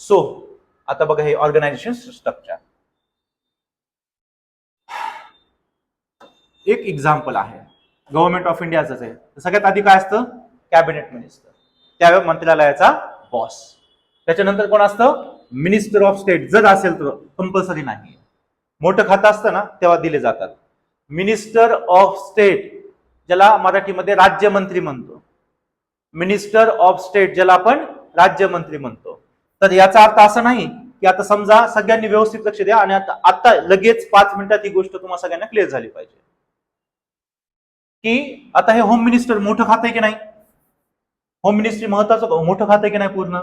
So आता बघा हे ऑर्गनायझेशन स्ट्रक्चर एक एक्झाम्पल आहे. गव्हर्नमेंट ऑफ इंडियाच आहे तर सगळ्यात आधी काय असतं? कॅबिनेट मिनिस्टर त्या मंत्रालयाचा बॉस त्याच्यानंतर कोण असतं? मिनिस्टर ऑफ स्टेट जर असेल तर कंपल्सरी नाही मोठं खातं असतं ना तेव्हा दिले जातात. मिनिस्टर ऑफ स्टेट ज्याला मराठीमध्ये राज्यमंत्री म्हणतो. मिनिस्टर ऑफ स्टेट ज्याला आपण राज्यमंत्री म्हणतो. तर याचा अर्थ असा नाही की आता समजा सगळ्यांनी व्यवस्थित लक्ष द्या आणि आता आता लगेच पाच मिनिटात ही गोष्ट तुम्हाला सगळ्यांना क्लिअर झाली पाहिजे. की आता हे होम मिनिस्टर मोठं खातं आहे की नाही? होम मिनिस्ट्री महत्वाचं मोठं खातं आहे की नाही पूर्ण?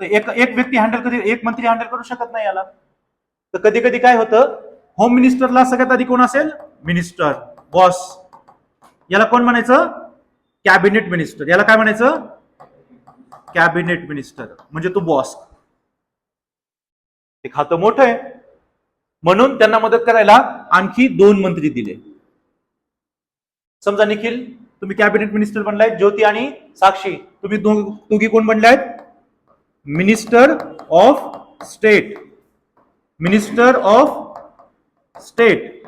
तर एक एक व्यक्ती हँडल कधी एक मंत्री हँडल करू शकत नाही याला. तर कधी कधी काय होतं? होम मिनिस्टरला सगळ्यात आधी कोण असेल? मिनिस्टर बॉस याला कोण म्हणायचं? कॅबिनेट मिनिस्टर याला काय म्हणायचं? कॅबिनेट मिनिस्टर म्हणजे तो बॉस ते खातं मोठं आहे. म्हणून त्यांना मदत करायला आणखी दोन मंत्री दिले. समजा निखिल तुम्ही कॅबिनेट मिनिस्टर बनलाय ज्योती आणि साक्षी. तुम्ही दोघी कोण बनलायत? Minister of state minister of state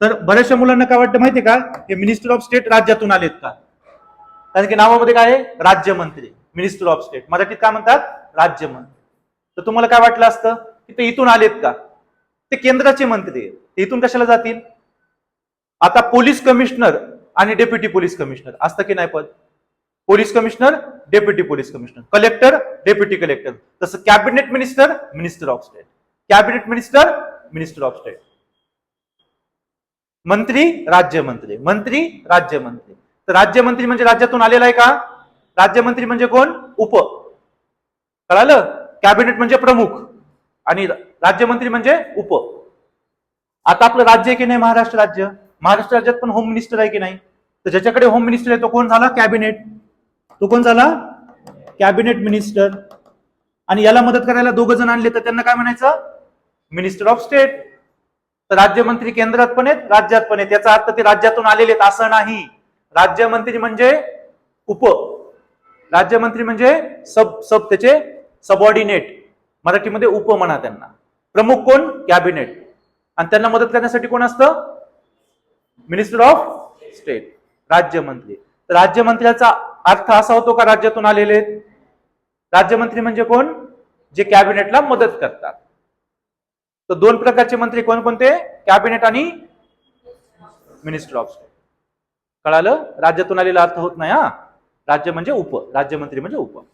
तर बऱ्याचशा मुलांना काय वाटतं माहितीये का? हे मिनिस्टर ऑफ स्टेट राज्यातून आलेत का? कारण की नावामध्ये काय आहे? राज्यमंत्री. मिनिस्टर ऑफ स्टेट मराठीत काय म्हणतात? राज्यमंत्री. तर तुम्हाला काय वाटलं असतं? की ते इथून आलेत का? ते केंद्राचे मंत्री आहेत. ते इथून कशाला जातील? आता पोलीस कमिशनर आणि डेप्युटी पोलीस कमिशनर. असतं की नाही पद? Police commissioner deputy police commissioner. Collector deputy collector. तसं cabinet minister minister of state. Cabinet minister minister of state. मंत्री राज्यमंत्री. मंत्री राज्यमंत्री. तर राज्यमंत्री म्हणजे राज्यातून आलेला आहे का? राज्यमंत्री म्हणजे कोण? उप. कळालं? कॅबिनेट म्हणजे प्रमुख आणि राज्यमंत्री म्हणजे उप. आता आपलं राज्य आहे की नाही? महाराष्ट्र राज्य. महाराष्ट्र राज्यात पण होम मिनिस्टर आहे की नाही? तर ज्याच्याकडे होम मिनिस्टर आहे तो कोण झाला? कॅबिनेट तो कोण झाला? कॅबिनेट मिनिस्टर आणि याला मदत करायला दोघं जण आणले तर त्यांना काय म्हणायचं? मिनिस्टर ऑफ स्टेट तर राज्यमंत्री केंद्रात पण आहेत राज्यात पण आहेत. याचा अर्थ ते राज्यातून आलेले आहेत असं नाही. राज्यमंत्री म्हणजे उप. राज्यमंत्री म्हणजे सब सब त्याचे सबऑर्डिनेट मराठीमध्ये उप म्हणा त्यांना. प्रमुख कोण? कॅबिनेट. आणि त्यांना मदत करण्यासाठी कोण असतं? मिनिस्टर ऑफ स्टेट राज्यमंत्री. तर राज्यमंत्र्याचा अर्थ असा होतो का राज्यातून आलेले? राज्यमंत्री म्हणजे कोण? जे कॅबिनेटला मदत करतात. तर दोन प्रकारचे मंत्री कोणकोणते? कॅबिनेट आणि मिनिस्टर ऑफ स्टेट. कळालं? राज्यातून आलेला अर्थ होत नाही हा? राज्य म्हणजे उप राज्यमंत्री म्हणजे उप.